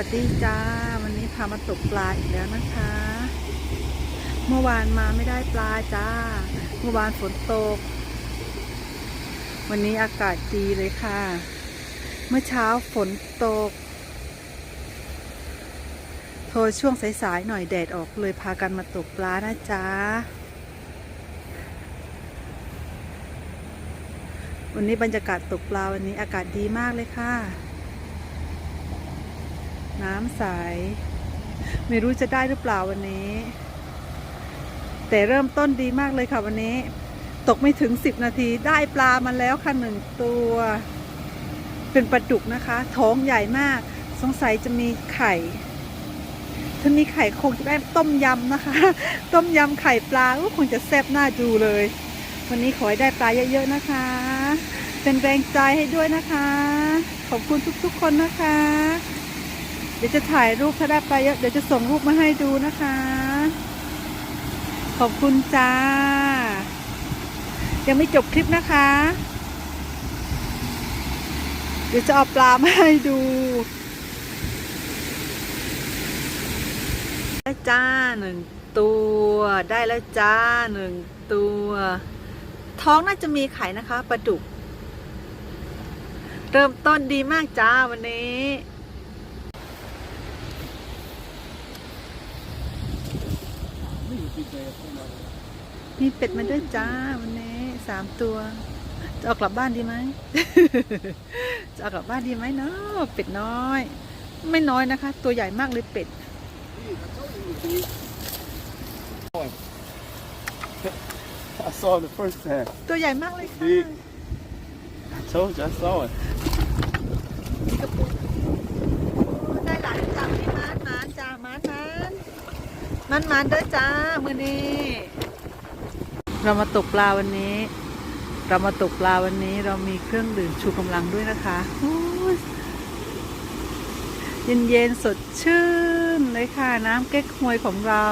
วัสดีจ้า วันนี้พามาตกปลาอีกแล้วนะคะ เมื่อวานมาไม่ได้ปลาจ้า เมื่อวานฝนตก วันนี้อากาศดีเลยค่ะ เมื่อเช้าฝนตก โทรช่วงสายๆหน่อยแดดออกเลยพากันมาตกปลานะจ๊ะวันนี้บรรยากาศตกปลาวันนี้อากาศดีมากเลยค่ะ น้ำใส ไม่รู้จะได้หรือเปล่าวันนี้ แต่เริ่มต้นดีมากเลยค่ะวันนี้ ตกไม่ถึง 10 นาทีได้ปลามาแล้วค่ะหนึ่งตัว เป็นปลาดุกนะคะ ท้องใหญ่มาก สงสัยจะมีไข่ถ้ามีไข่คงจะได้ต้มยำนะคะ ต้มยำไข่ปลาก็คงจะแซ่บน่าดูเลย วันนี้ขอให้ได้ปลาเยอะๆนะคะ เป็นแรงใจให้ด้วยนะคะ ขอบคุณทุกๆคนนะคะ ดี๋ยวจะถ่ายรูปถ้าได้ปลาเยอะเดี๋ยวจะส่งรูปมาให้ดูนะคะ ขอบคุณจ้า ยังไม่จบคลิปนะคะ เดี๋ยวจะเอาปลามาให้ดูได้จ้าหนึ่งตัวได้แล้วจ้าหนึ่งตัว ท้องน่าจะมีไข่นะคะปลาดุก เริ่มต้นดีมากจ้าวันนี้ มีเป็ดมาด้วยจ้าวันนี้สามตัว จะเอากลับบ้านดีไหม จะเอากลับบ้านดีไหมเนาะเป็ดน้อย ไม่น้อยนะคะ ตัวใหญ่มากเลยเป็ด I saw it the first time. ตัวใหญ่มากเลยค่ะ Big. I told you, I saw it. มีกระปุกได้หลายจ้ามีมานมานจ้ามานมาน มันมานเด้อจ้า มือนี้ เรามาตกปลาวันนี้ เรามาตกปลาวันนี้ เรามีเครื่องดื่มชูกำลังด้วยนะคะ เย็นเย็นสดชื่นเลยค่ะ น้ำเก๊กฮวยของเรา